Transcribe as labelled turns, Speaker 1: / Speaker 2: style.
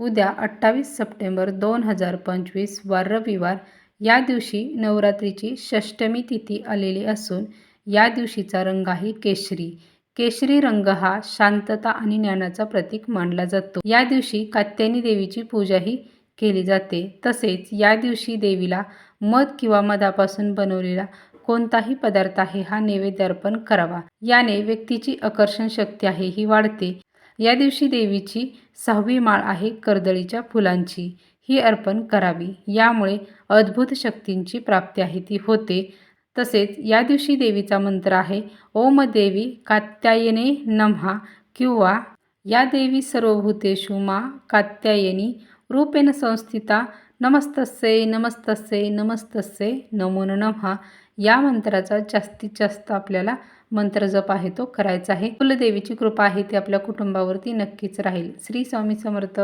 Speaker 1: उद्या अठ्ठावीस सप्टेंबर दोन हजार पंचवीस वार रविवार या दिवशी नवरात्रीची षष्टमी तिथी आलेली असून या दिवशीचा रंग आहे केशरी. केशरी रंग हा शांतता आणि ज्ञानाचा प्रतीक मानला जातो. या दिवशी कात्यायनी देवीची पूजाही केली जाते. तसेच या दिवशी देवीला मध किंवा मधापासून बनवलेला कोणताही पदार्थ आहे हा नैवेद्य अर्पण करावा. याने व्यक्तीची आकर्षण शक्ती आहे ही वाढते. या दिवशी देवीची सहावी माळ आहे कर्दळीच्या फुलांची. ही अर्पण करावी. यामुळे अद्भुत शक्तींची प्राप्ती आहे. ती होते. तसेच या दिवशी देवीचा मंत्र आहे ओम देवी कात्यायने नमहा किंवा या देवी सर्वभूतेषु मा कात्यायनी रूपेण संस्थिता नमस्तस्ये नमस्तस्ये नमस्तस्ये नमो नमहा या मंत्राचा जास्तीत जास्त आपल्याला मंत्र जप आहे तो करायचा आहे. कुलदेवीची कृपा आहे ती आपल्या कुटुंबावरती नक्कीच राहील. श्री स्वामी समर्थ.